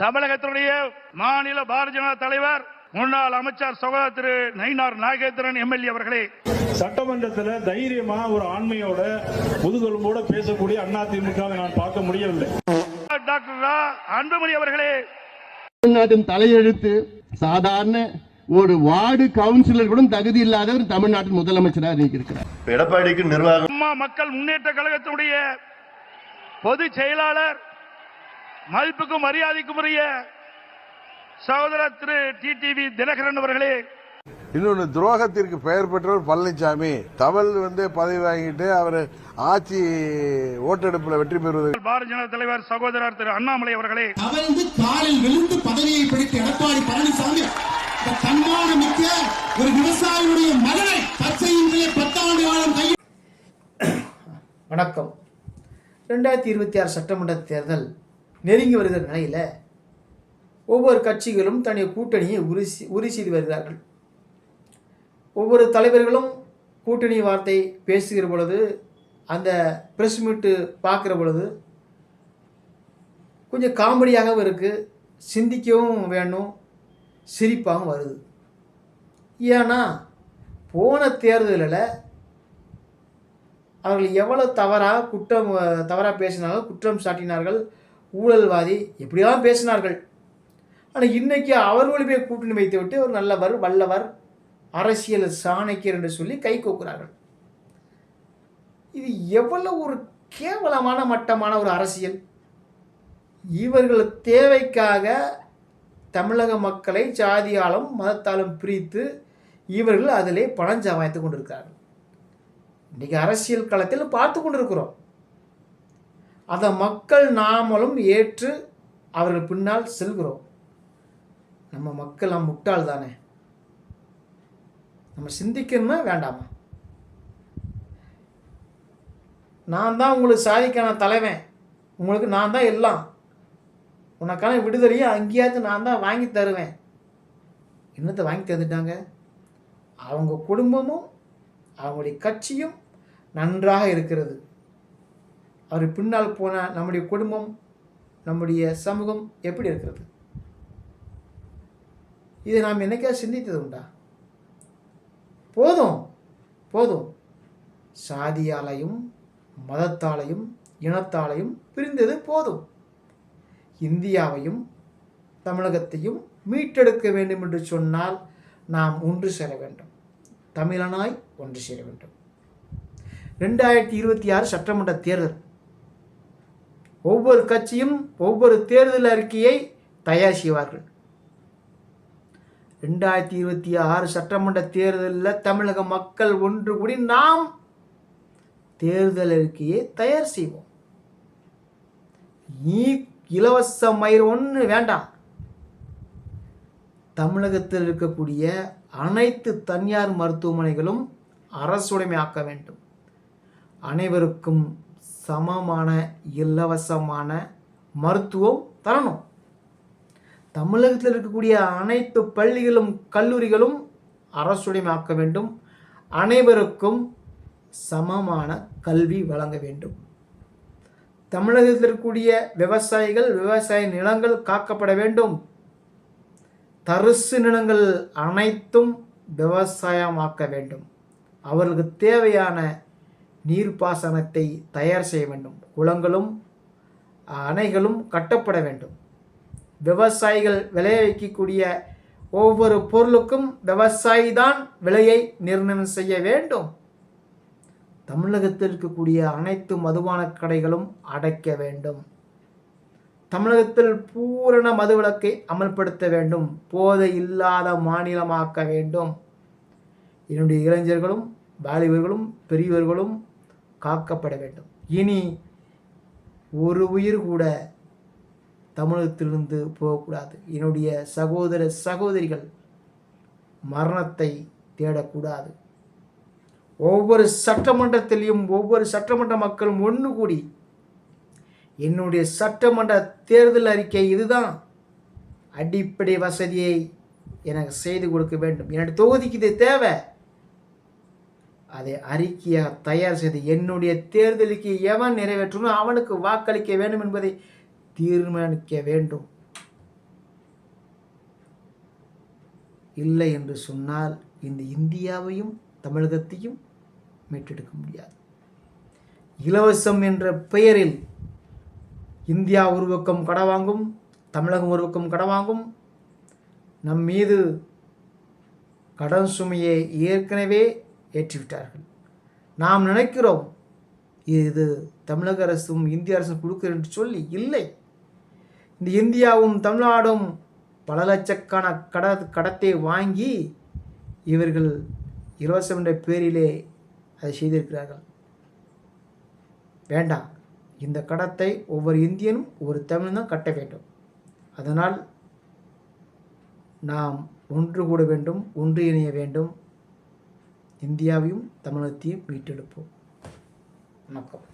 தமிழகத்தினுடைய மாநில பாரதிய ஜனதா தலைவர் முன்னாள் அமைச்சர் சகோதரர் திரு நயினார் நாகேந்திரன் எம்எல்ஏ அவர்களே. சட்டமன்றத்துல தைரியமா ஒரு ஆண்மையோட முதுகெலும்போட பேசக்கூடிய அதிமுகவை நான் பார்க்க முடியவில்லை. டாக்டர் ரா அன்புமணி அவர்களே. தமிழ்நாட்டின் தலையெழுத்து சாதாரண ஒரு வார்டு கவுன்சிலர் கூட தகுதி இல்லாதவர் தமிழ்நாட்டின் முதலமைச்சராக இருக்கிறார். எடப்பாடிக்கு நிர்வாகம் அம்மா மக்கள் முன்னேற்ற கழகத்தினுடைய பொதுச் செயலாளர் மதிப்புக்கும் மரியாதைக்கும் உரிய சகோதரர் திரு டிடிவி தினகரன் அவர்களே. இன்னொன்று துரோகத்திற்கு பெயர் பெற்றவர் பழனிசாமி தமிழ் வந்து பதவி வாங்கிட்டு அவர் ஆட்சி ஓட்டெடுப்பில் வெற்றி பெறுவது. பாரதிய ஜனதா தலைவர் சகோதரர் திரு அண்ணாமலை அவர்களே. தவழ்ந்து காலில் விழுந்து பதவியை பிடித்த எடப்பாடி பழனிசாமி தன்மான மிக்க ஒரு விவசாயியுடைய மகனை பச்சையின்றைய பத்தாண்டு காலம் கையில் வணக்கம். ரெண்டாயிரத்தி இருபத்தி ஆறு சட்டமன்ற தேர்தல் நெருங்கி வருகிற நிலையில் ஒவ்வொரு கட்சிகளும் தன்னுடைய கூட்டணியை உறுதி உறுதி செய்து வருகிறார்கள். ஒவ்வொரு தலைவர்களும் கூட்டணி வார்த்தை பேசுகிற பொழுது அந்த ப்ரெஸ் மீட்டு பார்க்குற பொழுது கொஞ்சம் காமெடியாகவும் இருக்குது சிந்திக்கவும் வேணும். சிரிப்பாகவும் வருது. ஏன்னா போன தேர்தலில் அவர்கள் எவ்வளோ தவறாக குற்றம் தவறாக பேசினார்கள் குற்றம் சாட்டினார்கள் ஊழல்வாதி எப்படியெல்லாம் பேசினார்கள். ஆனால் இன்றைக்கி அவர்களுமே கூட்டணி வைத்துவிட்டு ஒரு நல்லவர் வல்லவர் அரசியல் சாணக்கியர் என்று சொல்லி கை கோக்குறார்கள். இது எவ்வளவு ஒரு கேவலமான மட்டமான ஒரு அரசியல். இவர்கள் தேவைக்காக தமிழக மக்களை ஜாதியாலும் மதத்தாலும் பிரித்து இவர்கள் அதிலே பணம் சமாய்த்து கொண்டிருக்கிறார்கள். இன்றைக்கி அரசியல் களத்தில் பார்த்து கொண்டிருக்கிறோம். அதை மக்கள் நாமளும் ஏற்று அவர்கள் பின்னால் செல்கிறோம். நம்ம மக்கள்லாம் முட்டாள் தானே? நம்ம சிந்திக்கணுமா வேண்டாமா? நான் தான் உங்களுக்கு சாதிக்கான தலைவன். உங்களுக்கு நான் தான் எல்லாம். உனக்கான விடுதலையை அங்கேயாவது நான் தான் வாங்கி தருவேன். என்னத்தை வாங்கி தந்துட்டாங்க? அவங்க குடும்பமும் அவங்களுடைய கட்சியும் நன்றாக இருக்கிறது. அவர் பின்னால் போனால் நம்முடைய குடும்பம் நம்முடைய சமூகம் எப்படி இருக்கிறது? இதை நாம் என்னைக்கா சிந்தித்தது உண்டா? போதும் போதும். சாதியாலையும் மதத்தாலையும் இனத்தாலையும் பிரிந்தது போதும். இந்தியாவையும் தமிழகத்தையும் மீட்டெடுக்க வேண்டும் என்று சொன்னால் நாம் ஒன்று சேர வேண்டும். தமிழனாய் ஒன்று சேர வேண்டும். ரெண்டாயிரத்தி இருபத்தி ஆறு சட்டமன்ற தேர்தல். ஒவ்வொரு கட்சியும் ஒவ்வொரு தேர்தல் அறிக்கையை தயார் செய்வார்கள். ரெண்டாயிரத்தி இருபத்தி ஆறு சட்டமன்ற தேர்தலில் தமிழக மக்கள் ஒன்று கூடி நாம் தேர்தல் அறிக்கையை தயார் செய்வோம். நீ இலவச மயிர் ஒன்று வேண்டாம். தமிழகத்தில் இருக்கக்கூடிய அனைத்து தனியார் மருத்துவமனைகளும் அரசுடைமையாக்க வேண்டும். அனைவருக்கும் சமமான இலவசமான மருத்துவம் தரணும். தமிழகத்தில் இருக்கக்கூடிய அனைத்து பள்ளிகளும் கல்லூரிகளும் அரசுடைமையாக்க வேண்டும். அனைவருக்கும் சமமான கல்வி வழங்க வேண்டும். தமிழகத்தில் இருக்கக்கூடிய விவசாயிகள் விவசாய நிலங்கள் காக்கப்பட வேண்டும். தரிசு நிலங்கள் அனைத்தும் விவசாயமாக்க வேண்டும். அவர்களுக்கு தேவையான நீர்ப்பாசனத்தை தயார் செய்ய வேண்டும். குளங்களும் அணைகளும் கட்டப்பட வேண்டும். விவசாயிகள் விளைவிக்கக்கூடிய ஒவ்வொரு பொருளுக்கும் விவசாயி தான் விலையை நிர்ணயம் செய்ய வேண்டும். தமிழகத்தில் இருக்கக்கூடிய அனைத்து மதுபான கடைகளும் அடைக்க வேண்டும். தமிழகத்தில் பூரண மதுவிலக்கை அமல்படுத்த வேண்டும். போதை இல்லாத மாநிலமாக்க வேண்டும். என்னுடைய இளைஞர்களும் வாலிபர்களும் பெரியவர்களும் காக்கப்பட வேண்டும். இனி ஒரு உயிர் கூட தமிழகத்திலிருந்து போகக்கூடாது. என்னுடைய சகோதர சகோதரிகள் மரணத்தை தேடக்கூடாது. ஒவ்வொரு சட்டமன்றத்திலையும் ஒவ்வொரு சட்டமன்ற மக்களும் ஒன்று கூடி என்னுடைய சட்டமன்ற தேர்தல் அறிக்கை இதுதான். அடிப்படை வசதியை எனக்கு செய்து கொடுக்க வேண்டும். என்னுடைய தொகுதிக்கு இது தேவை. அதை அறிக்கையாக தயார் செய்து என்னுடைய தேர்தலுக்கு எவன் நிறைவேற்றணும் அவனுக்கு வாக்களிக்க வேண்டும் என்பதை தீர்மானிக்க வேண்டும். இல்லை என்று சொன்னால் இந்த இந்தியாவையும் தமிழகத்தையும் மீட்டெடுக்க முடியாது. இலவசம் என்ற பெயரில் இந்தியா ஒரு பக்கம் கடவாங்கும் தமிழகம் ஒரு பக்கம் கடவாங்கும் நம் மீது கடன் சுமையை ஏற்கனவே ஏற்றிவிட்டார்கள். நாம் நினைக்கிறோம் இது தமிழக அரசும் இந்திய அரசும் கொடுக்கிறது என்று சொல்லி இல்லை. இந்த இந்தியாவும் தமிழ்நாடும் பல லட்சக்கான கட கடத்தை வாங்கி இவர்கள் இலவசம் என்ற பேரிலே அதை செய்திருக்கிறார்கள். வேண்டாம் இந்த கடத்தை ஒவ்வொரு இந்தியனும் ஒவ்வொரு தமிழனும் தான் கட்ட வேண்டும். அதனால் நாம் ஒன்று கூட வேண்டும் ஒன்று இணைய வேண்டும் இந்தியாவையும் தமிழகத்தையும் மீட்டெடுப்போம். வணக்கம்.